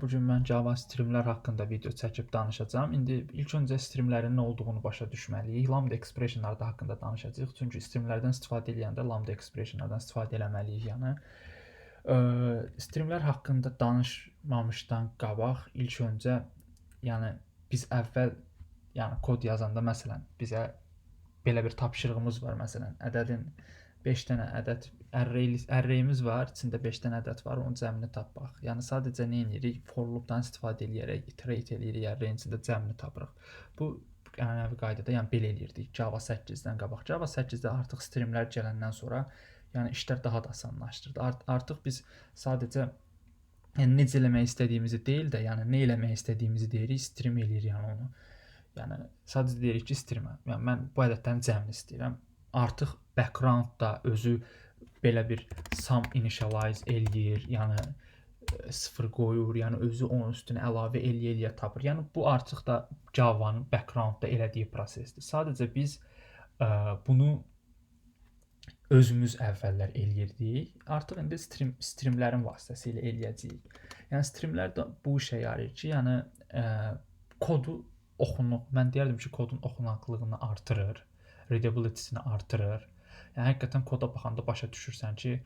Bu gün mən Java streamlər haqqında video çəkib danışacağam. İndi ilk öncə streamlərin nə olduğunu başa düşməliyik. Lambda expressionlar da haqqında danışacağıq. Çünki streamlərdən istifadə edəndə lambda expressionlardan istifadə etməliyik, yəni. Ə, streamlər haqqında danışmamışdan qabaq ilk öncə yəni biz əvvəl yəni kod yazanda məsələn bizə belə bir tapşırığımız var məsələn ədədin 5 dənə ədəd arrayimiz var, içində 5 dənə ədəd var, onun cəmini tapmaq. Yəni sadəcə nə edirik? For loop-dan istifadə edərək iterate eləyirik, array-in içində cəmini tapırıq. Bu ənənəvi qaydada, yəni belə eləyirdik Java 8-dən qabaq. Java 8-də artıq streamlər gələndən sonra yəni işlər daha da asanlaşdırdı. Art artıq biz sadəcə yəni necə eləmək istədiyimizi deyil də, yəni nə eləmək istədiyimizi deyirik, stream eləyirik yəni onu. Yəni sadəcə deyirik ki, streamə. Yəni mən bu ədədlərin cəmini istəyirəm artıq backgroundda özü belə bir sum initialize eləyir, yəni e, sıfır qoyur, yəni özü onun üstünə əlavə eləyə-eləyə tapır. Yəni bu artıq da Java-nın backgroundda elədiyi prosesdir. Sadəcə biz ə, e, bunu özümüz əvvəllər eləyirdik. Artıq indi stream streamlərin vasitəsilə eləyəcəyik. Yəni streamlər də bu işə yarayır ki, yəni ə, e, kodu oxunu, mən deyərdim ki, kodun oxunaqlığını artırır readability-sini artırır. Yəni həqiqətən koda baxanda başa düşürsən ki,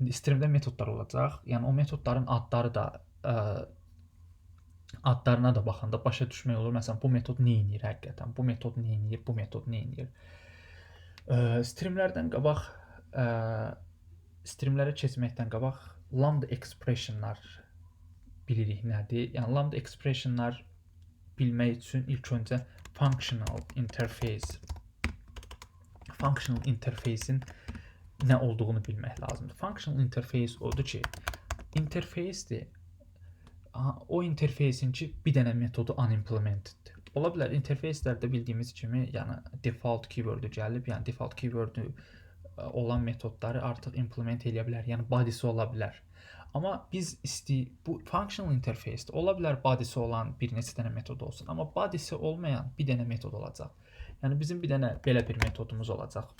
indi streamdə metodlar olacaq. Yəni o metodların adları da ə, adlarına da baxanda başa düşmək olur. Məsələn, bu metod nə edir həqiqətən? Bu metod nə edir? Bu metod nə edir? Ə, streamlərdən qabaq ə, streamlərə keçməkdən qabaq lambda expressionlar bilirik nədir? Yəni lambda expressionlar bilmək üçün ilk öncə functional interface functional interface'in nə olduğunu bilmək lazımdır. Functional interface odur ki, interfacedir. O interfeysin ki, bir dənə metodu unimplementeddir. Ola bilər interfeyslərdə bildiyimiz kimi, yəni default keyword gəlib, yəni default keyword olan metodları artıq implement edə bilər. Yəni body'si ola bilər. Amma biz istəyik bu functional interface ola bilər body'si olan bir neçə dənə metod olsun, amma body'si olmayan bir dənə metod olacaq. Yəni bizim bir dənə belə bir metodumuz olacaq.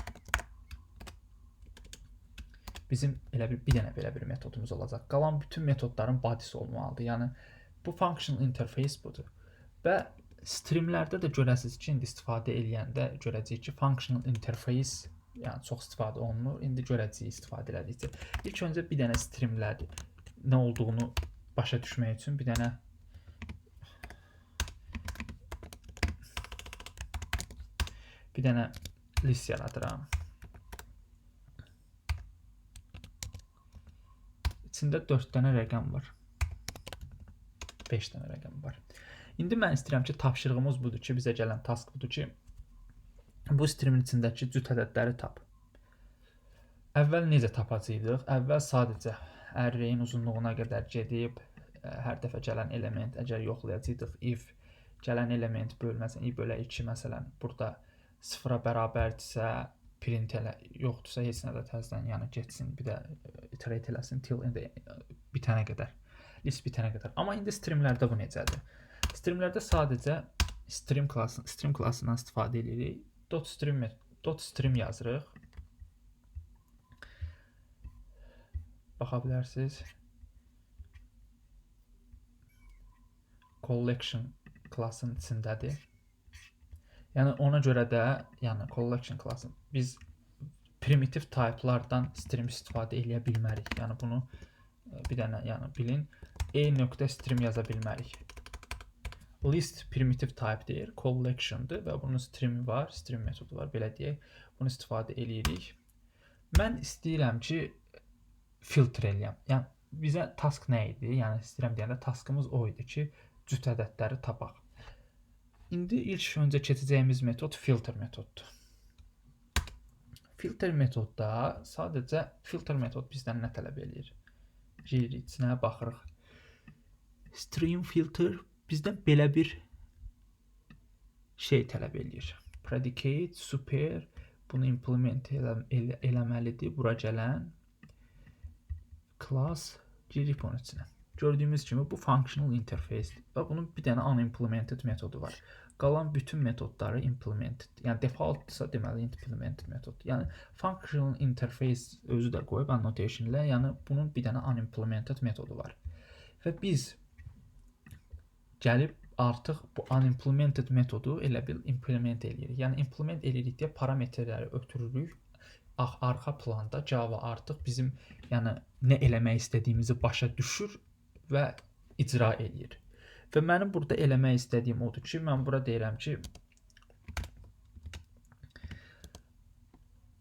Bizim elə bir bir dənə belə bir metodumuz olacaq. Qalan bütün metodların body'si olmalıdır. Yəni bu functional interface budur. Və streamlərdə də görəsiz ki, indi istifadə eləyəndə görəcəyik ki, functional interface yəni çox istifadə olunur. İndi görəcəyik istifadə elədikcə. İlk öncə bir dənə streamlər nə olduğunu başa düşmək üçün bir dənə bir dənə list yaradıram. İçində 4 dənə rəqəm var. 5 dənə rəqəm var. İndi mən istəyirəm ki, tapşırığımız budur ki, bizə gələn task budur ki, bu streamin içindəki cüt ədədləri tap. Əvvəl necə tapacaqdıq? Əvvəl sadəcə array-in uzunluğuna qədər gedib hər dəfə gələn element əgər yoxlayacaqdıq if gələn element bölməsin i bölə 2 məsələn burada sıfıra bərabərdirsə, print elə, yoxdursa heç nə də təzədən yəni getsin, bir də e, iterate eləsin till indi e, bitənə qədər. List bitənə qədər. Amma indi streamlərdə bu necədir? Streamlərdə sadəcə stream klassın, stream klassından istifadə edirik. Dot stream dot stream yazırıq. Baxa bilərsiniz. Collection klassın içindədir. Yəni ona görə də, yəni collection klassı biz primitiv typelardan stream istifadə eləyə bilmərik. Yəni bunu e, bir dənə yəni bilin. E nöqtə stream yaza bilmərik. List primitive type deyir, collection'dır və bunun streami var, stream metodu var, belə deyək. Bunu istifadə eləyirik. Mən istəyirəm ki, filtr eləyəm. Yəni bizə task nə idi? Yəni istəyirəm deyəndə taskımız o idi ki, cüt ədədləri tapaq. İndi ilk öncə keçəcəyimiz metod filter metoddur. Filter metodda sadəcə filter metod bizdən nə tələb eləyir? Girir içinə baxırıq. Stream filter bizdən belə bir şey tələb eləyir. Predicate, super bunu implement elə, elə, eləməlidir. Bura gələn class girir bunun içinə. Gördüyümüz kimi bu functional interface və bunun bir dənə unimplemented metodu var. Qalan bütün metodları implemented. Yəni defaultsa deməli implemented metod. Yəni functional interface özü də qoyub annotation ilə, yəni bunun bir dənə unimplemented metodu var. Və biz gəlib artıq bu unimplemented metodu elə bil implement eləyirik. Yəni implement eləyirik deyə parametrləri ötürürük. Ax arxa planda Java artıq bizim yəni nə eləmək istədiyimizi başa düşür və icra eləyir. Və mənim burada eləmək istədiyim odur ki, mən bura deyirəm ki,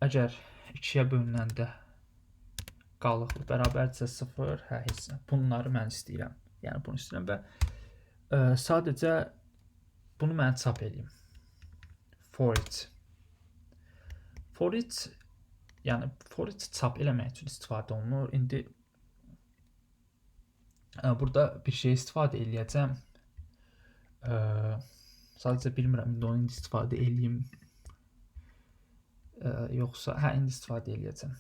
əgər 2-yə bölünəndə qalıqlı bərabərdirsə 0, hə nə. Bunları mən istəyirəm. Yəni bunu istəyirəm və ə, sadəcə bunu mən çap eləyim. For it. For it yəni for it çap eləmək üçün istifadə olunur. İndi ə, burada bir şey istifadə eləyəcəm. Ə, sadəcə bilmirəm indi onu istifadə eləyim. Ə, yoxsa hə indi istifadə eləyəcəm.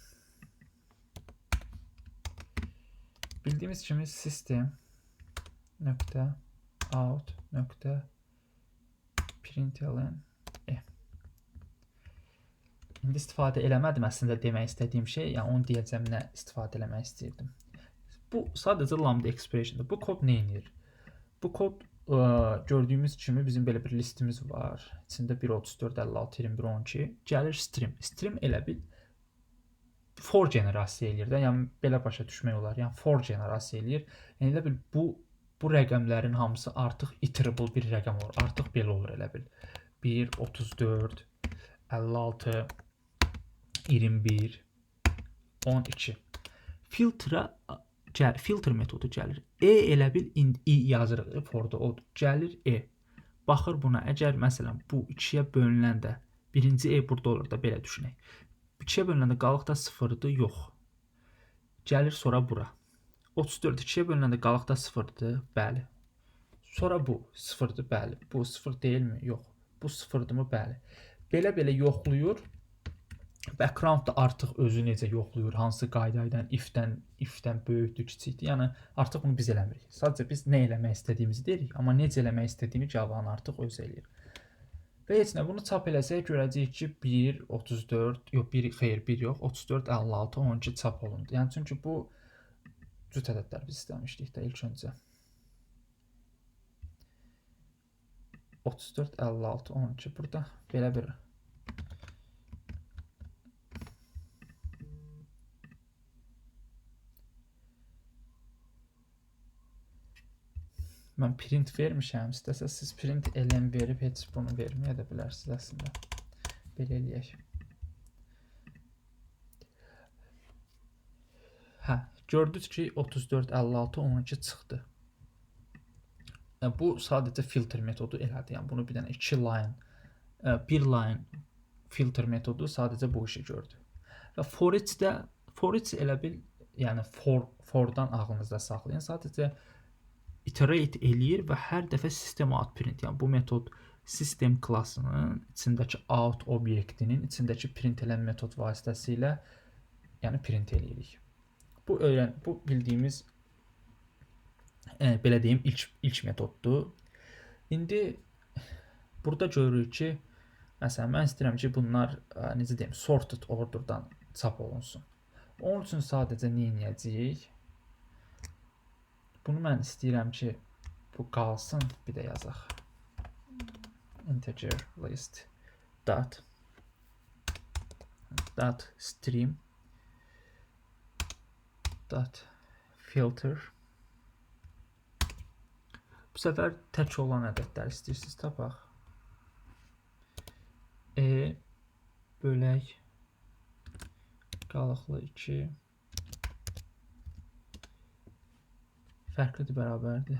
Bildiyimiz kimi sistem nöqtə out nöqtə println e. İndi istifadə eləmədim əslində demək istədiyim şey, yəni onu deyəcəm nə istifadə eləmək istəyirdim. Bu sadəcə lambda expressiondur. Bu kod nə edir? Bu kod ə, gördüyümüz kimi bizim belə bir listimiz var. İçində 134 56 21 12 gəlir stream. Stream elə bil for generasiya eləyir də. Yəni belə başa düşmək olar. Yəni for generasiya eləyir. Yəni elə bil bu bu rəqəmlərin hamısı artıq iterable bir rəqəm olur. Artıq belə olur elə bil. 1 34 56 21 12 filtra gəl filtr metodu gəlir. E elə bil i yazırıq forda o gəlir e. Baxır buna. Əgər məsələn bu 2-yə bölünəndə birinci e burada olur da belə düşünək. 2-yə bölünəndə qalıq da 0-dır, yox. Gəlir sonra bura. 34 2-yə bölünəndə qalıq da 0-dır, bəli. Sonra bu 0-dır, bəli. Bu 0 deyilmi? Yox. Bu 0-dırmı? Bəli. Belə-belə yoxlayır. Background da artıq özü necə yoxlayır, hansı qayda ilə if-dən if-dən böyükdür, kiçikdir. Yəni artıq bunu biz eləmirik. Sadəcə biz nə eləmək istədiyimizi deyirik, amma necə eləmək istədiyini Java-nın artıq özü eləyir. Və heç nə bunu çap eləsək görəcəyik ki 1 34 yox 1 xeyr 1 yox 34 56 12 çap olundu. Yəni çünki bu istəmişdik də ilk öncə. 34 56 12 burada belə bir Mən print vermişəm. İstəsəz siz print elm verib heç bunu verməyə də bilərsiniz əslində. Belə eləyək. Gördünüz ki 34 56 12 çıxdı. Bu sadəcə filter metodu elədi. Yəni bunu bir dənə 2 line, bir line filter metodu sadəcə bu işi gördü. Və for each də for each elə bil, yəni for fordan ağlınızda saxlayın. Sadəcə iterate eləyir və hər dəfə sistem outprint, yəni bu metod sistem klassının içindəki out obyektinin içindəki print elən metod vasitəsilə yəni print eləyirik. Bu öyrən bu bildiyimiz e, belə deyim ilk ilk metoddur. İndi burada görürük ki, məsələn mən istəyirəm ki, bunlar ə, e, necə deyim, sorted orderdan çap olunsun. Onun üçün sadəcə nə edəcəyik? Bunu mən istəyirəm ki, bu qalsın. Bir də yazaq. Integer list dot dot stream dot filter Bu səfər tək olan ədədlər istəyirsiniz tapaq. E bölək qalıqlı 2 Fərqlidir, bərabərdir.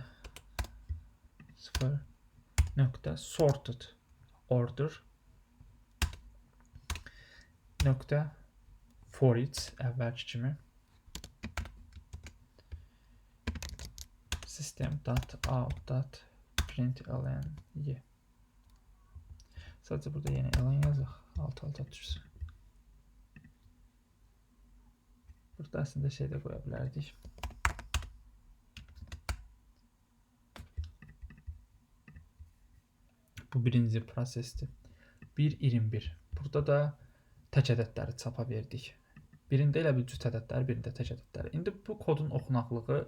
0 nöqtə sorted order nöqtə for each əvvəlki kimi system dot out dot println y sadəcə burada yeni elan yazaq alt alta düşsün burada əslində şey də qoya bilərdik Bu birinci prosesdir. 1.21. Burada da tək ədədləri çapa verdik. Birində elə bir cüt ədədlər, birində tək ədədləri. İndi bu kodun oxunaqlığı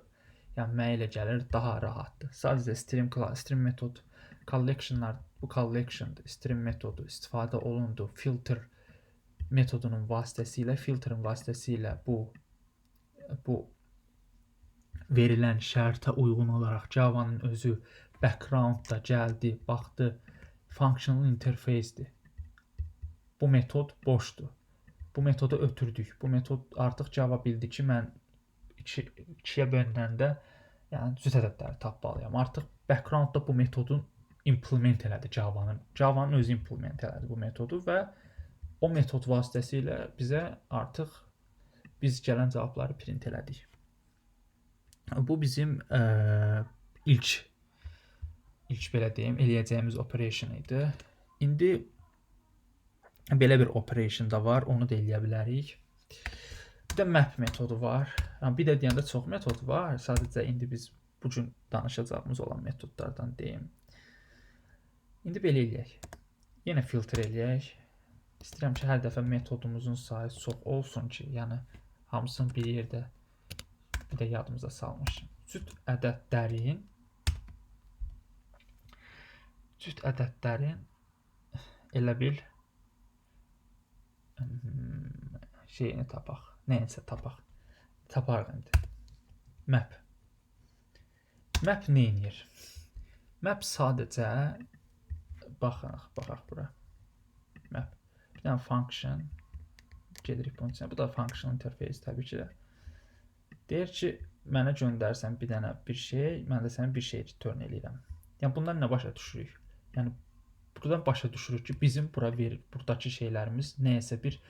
Yəni mənə elə daha rahatdır. Sadəcə stream stream metod, collectionlar, bu collection stream metodu istifadə olundu. Filter metodunun vasitəsilə, filtrin vasitəsilə bu bu verilən şərtə uyğun olaraq Java-nın özü background-da gəldi, baxdı, functional interface-dir. Bu metod boşdur. Bu metodu ötürdük. Bu metod artıq Java bildi ki, mən 2 2-yə bölünəndə yəni cüt ədədləri tapmalıyam. Artıq background-da bu metodun implement elədi Java-nın. Java-nın özü implement elədi bu metodu və o metod vasitəsilə bizə artıq biz gələn cavabları print elədik. Bu bizim ə, ilk ilk belə deyim, eləyəcəyimiz operation idi. İndi belə bir operation da var, onu da eləyə bilərik. Bir də map metodu var. Bir də deyəndə çox metod var. Sadəcə indi biz bu gün danışacağımız olan metodlardan deyim. İndi belə eləyək. Yenə filtr eləyək. İstəyirəm ki, hər dəfə metodumuzun sayı çox olsun ki, yəni hamısını bir yerdə bir də yadımıza salmışım. Cüt ədədlərin cüt ədədlərin elə bil şeyini tapaq. Nəyinsə tapaq. Taparıq indi. Map. Map nə edir? Map sadəcə baxaq, baxaq bura. Map. Bir dənə function gedirik bunun içinə. Bu da function interface təbii ki də. Deyir ki, mənə göndərsən bir dənə bir şey, mən də sənə bir şey return eləyirəm. Yəni bundan nə başa düşürük? Yəni buradan başa düşürük ki, bizim bura verir, buradakı şeylərimiz nəyəsə bir e,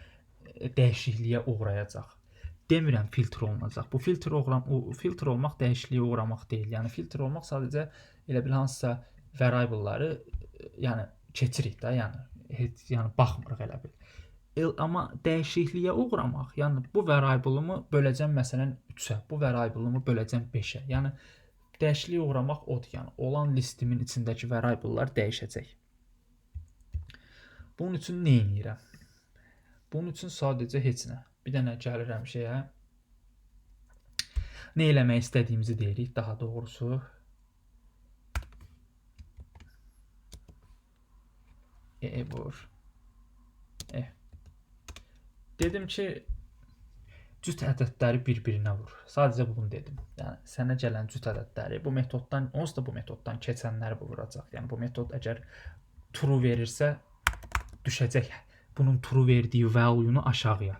dəyişikliyə uğrayacaq. Demirəm filtr olunacaq. Bu filtr uğram filtr olmaq dəyişikliyə uğramaq deyil. Yəni filtr olmaq sadəcə elə bil hansısa variableları yəni keçirik də, yəni heç yəni baxmırıq elə bil. El, amma dəyişikliyə uğramaq, yəni bu variable'ımı böləcəm məsələn 3-ə, bu variable'ımı böləcəm 5-ə. Yəni dəyişikliyə uğramaq odur, yəni olan listimin içindəki variable'lar dəyişəcək. Bunun üçün nə edirəm? Bunun üçün sadəcə heç nə. Bir dənə gəlirəm şeyə. Nə eləmək istədiyimizi deyirik daha doğrusu. E, e vur. E. Dedim ki, cüt ədədləri bir-birinə vur. Sadəcə bunu dedim. Yəni sənə gələn cüt ədədləri bu metoddan, onsuz da bu metoddan keçənləri bu vuracaq. Yəni bu metod əgər true verirsə düşəcək bunun true verdiyi value-nu aşağıya.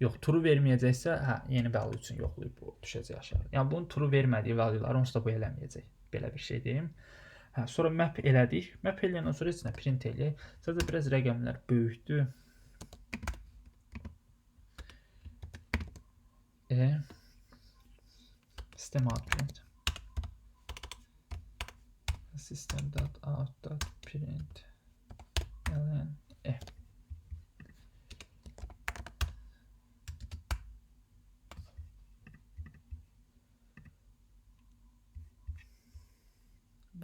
Yox, true verməyəcəksə, hə, yeni value üçün yoxlayıb bu düşəcək aşağı. Yəni bunun true vermədiyi value-ları onsuz da bu eləməyəcək. Belə bir şey deyim. Hə, sonra map elədik. Map eləyəndən sonra heç nə print eləyək. Sadəcə biraz rəqəmlər böyükdür. E sistem out print system.out.print ln e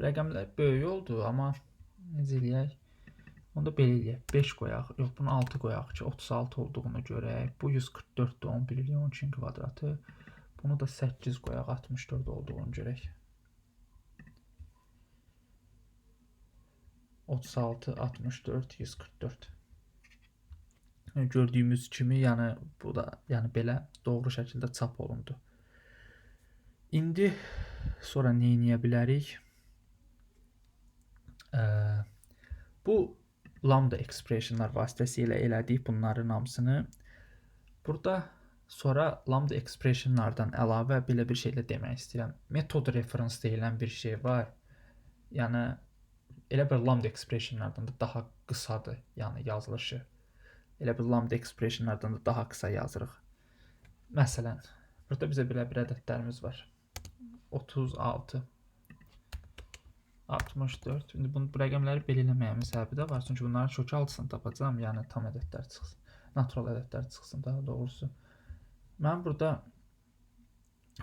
rəqəmlər böyük oldu, amma necə eləyək? Onda belə eləyək. 5 qoyaq. Yox, bunu 6 qoyaq ki, 36 olduğunu görək. Bu 144-dür, 11 ilə 12 kvadratı. Bunu da 8 qoyaq, 64 olduğunu görək. 36, 64, 144. Yəni, gördüyümüz kimi, yəni bu da yəni belə doğru şəkildə çap olundu. İndi sonra nə edə bilərik? Bu lambda expressionlar vasitəsilə elədik bunların hamısını. Burada sonra lambda expressionlardan əlavə belə bir şeylə demək istəyirəm. Metod reference deyilən bir şey var. Yəni elə bir lambda expressionlardan da daha qısadır, yəni yazılışı. Elə bir lambda expressionlardan da daha qısa yazırıq. Məsələn, burada bizə belə bir ədədlərimiz var. 36 64. İndi bunu bu rəqəmləri belə eləməyimin səbəbi də var. Çünki bunların kökü altısını tapacağam, yəni tam ədədlər çıxsın. Natural ədədlər çıxsın daha doğrusu. Mən burada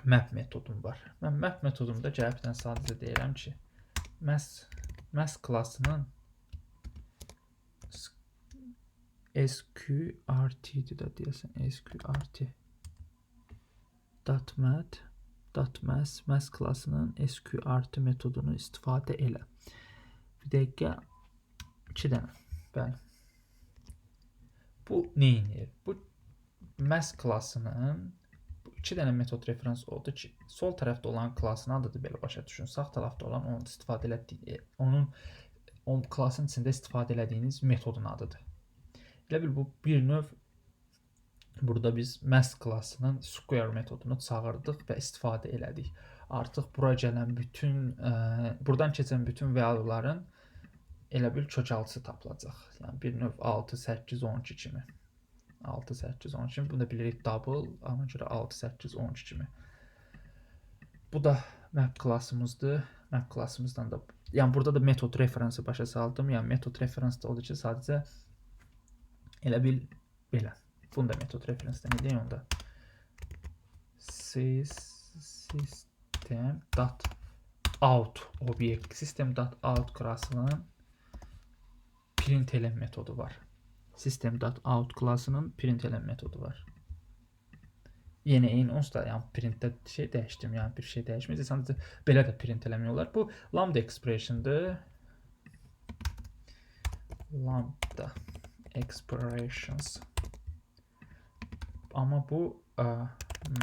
map metodum var. Mən map metodumda gəlibdən sadəcə deyirəm ki, mass mass klassının sqrt-dir də deyəsən, sqrt dot mat .mass mass klassının sqrt metodunu istifadə elə. Bir dəqiqə 2 dənə. Bəli. Bu edir? Bu mass klassının bu iki dənə metod referans oldu ki, sol tərəfdə olan klassın adıdır belə başa düşün. Sağ tərəfdə olan onun istifadə etdiyi onun o klassın içində istifadə etdiyiniz metodun adıdır. Elə bil bu bir növ burada biz mass klassının square metodunu çağırdıq və istifadə elədik. Artıq bura gələn bütün ə, buradan keçən bütün value'ların elə bil kökalçısı tapılacaq. Yəni bir növ 6, 8, 12 kimi. 6, 8, 12 kimi. Bunu da bilirik double. Ona görə 6, 8, 12 kimi. Bu da map klassımızdır. Map klassımızdan da yəni burada da metod referansı başa saldım. Yəni metod referans da odur ki, sadəcə elə bil belə. Bunu da metod referensdən edeyim onda. Sys system dot out obyekt system dot out klassının print elen metodu var. System dot out klassının print elen metodu var. Yeni onsuz da yəni printdə şey dəyişdim, yəni bir şey dəyişməyəcək. Sadəcə belə də print eləmək Bu lambda expressiondır. Lambda expressions. Amma bu ə,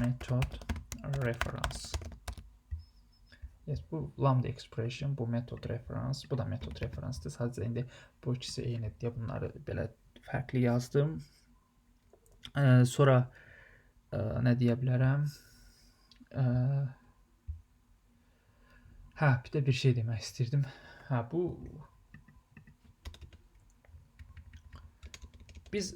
method reference. Yes, bu lambda expression, bu method reference, bu da method referencedir. Sadəcə indi bu ikisi eynidir deyə bunları belə fərqli yazdım. Ə, sonra nə deyə bilərəm? Hə, bir də bir şey demək istirdim. Hə, bu biz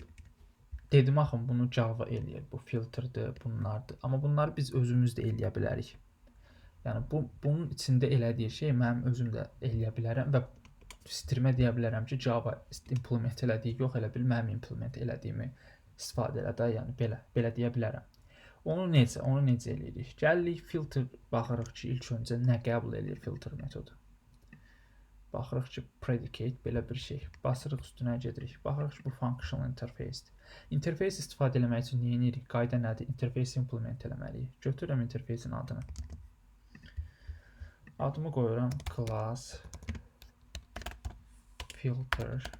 dedim axı bunu Java eləyir. Bu filtrdir, bunlardır. Amma bunları biz özümüz də eləyə bilərik. Yəni bu bunun içində elədiyi şey mənim özüm də eləyə bilərəm və streamə deyə bilərəm ki, Java implement elədiyi yox, elə bil mənim implement elədiyimi istifadə elə də, yəni belə, belə deyə bilərəm. Onu necə, onu necə eləyirik? Gəlirik filtr baxırıq ki, ilk öncə nə qəbul edir filtr metodu. Baxırıq ki, predicate belə bir şey. Basırıq üstünə gedirik. Baxırıq ki, bu functional interface-dir. Interface istifadə etmək üçün nə edirik? Qayda nədir? Interface implement eləməliyik. Götürürəm interface-in adını. Adımı qoyuram class filter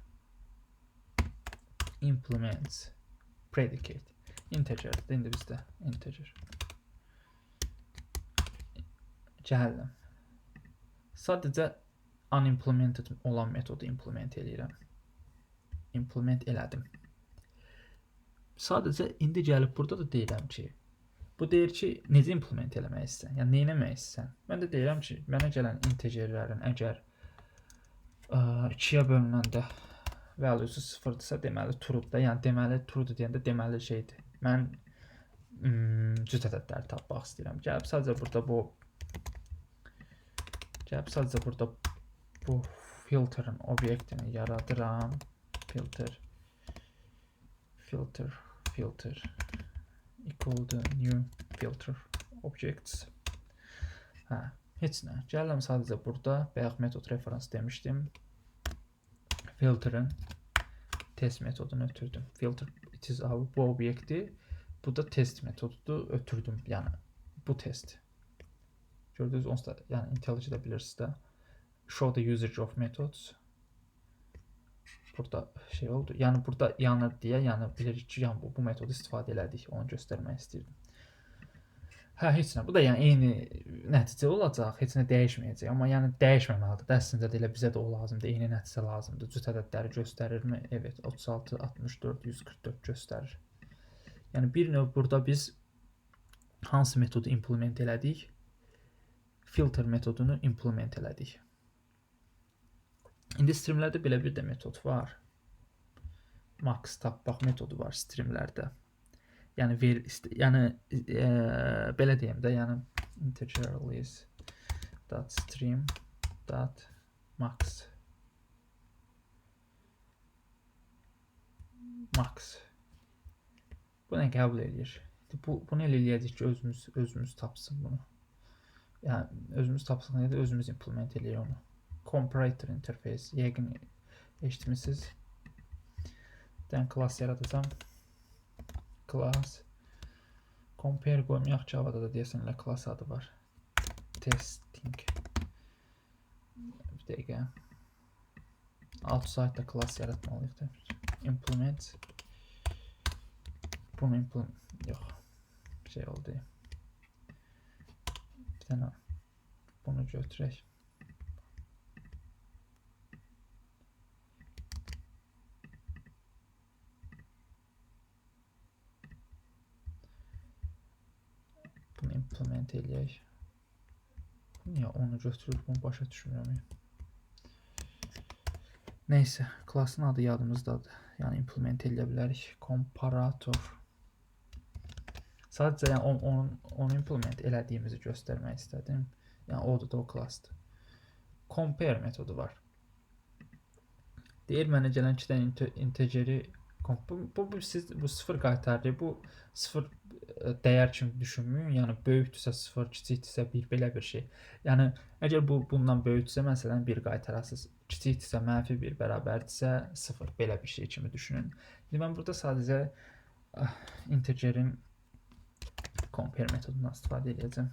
implements predicate. Integer. İndi bizdə integer. Gəldim. Sadəcə unimplemented olan metodu implement eləyirəm. Implement elədim. Sadəcə indi gəlib burada da deyirəm ki, bu deyir ki, necə implement eləmək istəsən, yəni nə etmək istəsən. Mən də deyirəm ki, mənə gələn integerlərin əgər 2-yə bölünəndə value'su 0-dırsa, deməli true'dur. Yəni deməli true'dur deyəndə deməli şeydir. Mən cüt ədədləri tapmaq istəyirəm. Gəlib sadəcə burada bu gəlib sadəcə burada bu filtrin obyektini yaradıram. Filter filter filter equal to new filter objects. Hə, heç nə. Gəlirəm sadəcə burada bayaq metod reference demişdim filter'ın test metodunu ötürdüm. Filter it is our bu obyekti. Bu da test metodudur. Ötürdüm. Yani bu test. Gördünüz onsuz da yani IntelliJ'de bilirsiniz de show the usage of methods burada şey oldu. Yani burada yanır diye yani bilirik ki, yani bu, bu metodu istifadə elədik. Onu göstərmək istirdim. Hə, heç nə. Bu da yəni eyni nəticə olacaq, heç nə dəyişməyəcək. Amma yəni dəyişməməlidir. Əslində də elə bizə də o lazımdır. Eyni nəticə lazımdır. Cüt ədədləri göstərirmi? Evet, 36, 64, 144 göstərir. Yəni bir növ burada biz hansı metodu implement elədik? Filter metodunu implement elədik. İndi streamlərdə belə bir də metod var. Max tapmaq metodu var streamlərdə yəni ver yəni e, belə deyim də, yəni integer list dot stream dot max max bu nə qəbul edir? Bu bunu elə eləyəcək ki, özümüz özümüz tapsın bunu. Yəni özümüz tapsın ya da özümüz implement eləyək onu. Comparator interface yəqin eşitmisiniz. Dən class yaradacağam class Compare qoymayaq Java-da da deyəsən elə class adı var. Testing. Bir dəqiqə. Outside-da class yaratmalıyıq da. Implement. Bunu implement yox. Şey oldu. Bir dənə bunu götürək. Bunu implement eləyək. Niyə onu götürüb bunu başa düşmürəm. Neysə, klassın adı yadımızdadır. Yəni implement eləyə bilərik. Komparator. Sadəcə yəni on- onun onu implement elədiyimizi göstərmək istədim. Yəni odur da o klassdır. Compare metodu var. Deyir mənə gələn 2 dənə bu, bu, bu siz bu sıfır qaytarır. Bu sıfır e, dəyər kimi düşünməyin. Yəni böyükdürsə 0, kiçikdirsə 1 belə bir şey. Yəni əgər bu bundan böyükdürsə məsələn 1 qaytarasınız. Kiçikdirsə mənfi 1 bərabərdirsə 0 belə bir şey kimi düşünün. İndi mən burada sadəcə ah, integerin compare metodundan istifadə edəcəm.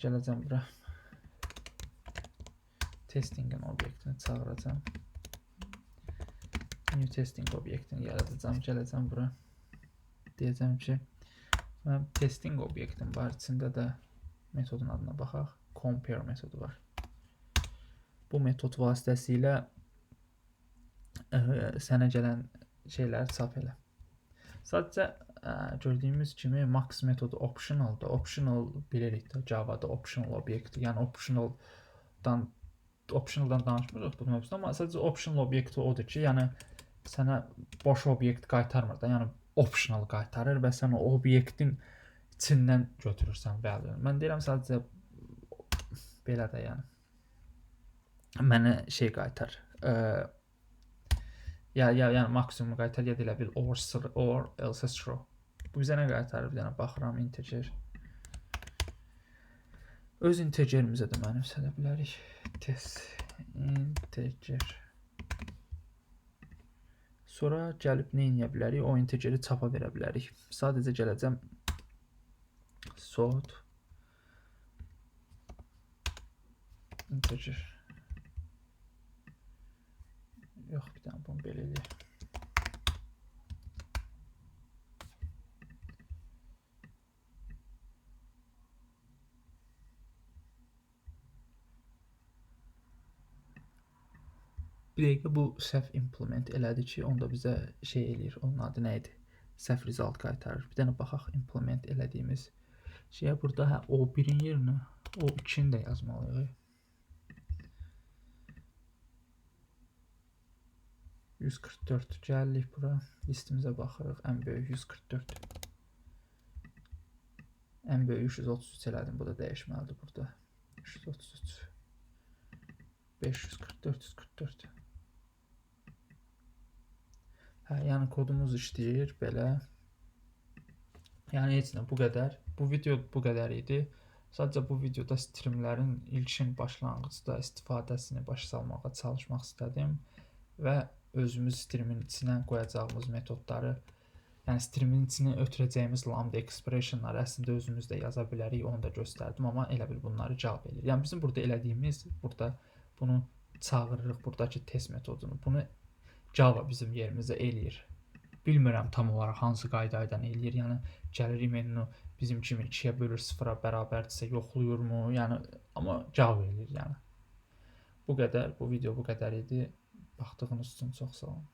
Gələcəm bura. Testingin obyektini çağıracağam. New testing obyektini yaradacağam. Gələcəm bura. Deyəcəm ki, mənim testing obyektim var. İçində də metodun adına baxaq. Compare metodu var. Bu metod vasitəsilə ə, sənə gələn şeyləri çap elə. Sadəcə ə, gördüyümüz kimi max metodu optionaldır. Optional bilirik də Java-da optional obyektdir. Yəni optionaldan optionaldan danışmırıq bu mövzuda, amma sadəcə optional obyekti odur ki, yəni sənə boş obyekt qaytarmır da, yəni optional qaytarır və sən o obyektin içindən götürürsən value. Mən deyirəm sadəcə belə də yəni mənə şey qaytar. Ə, ya ya yəni maksimum qaytar ya da elə bil or or else true. Bu bizə nə qaytarır? Dənə baxıram integer. Öz integerimizə də mənimsədə bilərik. Test integer. Sonra gəlib nə edə bilərik? O integeri çapa verə bilərik. Sadəcə gələcəm sort integer. Yox, bir dənə bunu belə eləyək. Bir dəqiqə bu səhv implement elədi ki, onda bizə şey eləyir. Onun adı nə idi? Səhv result qaytarır. Bir dənə baxaq implement elədiyimiz şeyə burada hə o birin yerinə o 2-ni də yazmalıyıq. 144 gəlirik bura. Listimizə baxırıq. Ən böyük 144. Ən böyük 133 elədim. Bu da dəyişməlidir burada. 133. 544 144. Hə, yəni kodumuz işləyir belə. Yəni heç nə bu qədər. Bu video bu qədər idi. Sadəcə bu videoda streamlərin ilkin başlanğıcda istifadəsini başa salmağa çalışmaq istədim və özümüz streamin içinə qoyacağımız metodları, yəni streamin içinə ötürəcəyimiz lambda expressionları əslində özümüz də yaza bilərik, onu da göstərdim, amma elə bil bunları cavab eləyir. Yəni bizim burada elədiyimiz, burada bunu çağırırıq, buradakı test metodunu. Bunu Java bizim yerimizə eləyir. Bilmirəm tam olaraq hansı qayda ilə eləyir. Yəni gəlir menu bizim kimi 2-yə bölür 0-a bərabərdirsə yoxlayırmı? Yəni amma cavab eləyir yəni. Bu qədər, bu video bu qədər idi. Baxdığınız üçün çox sağ olun.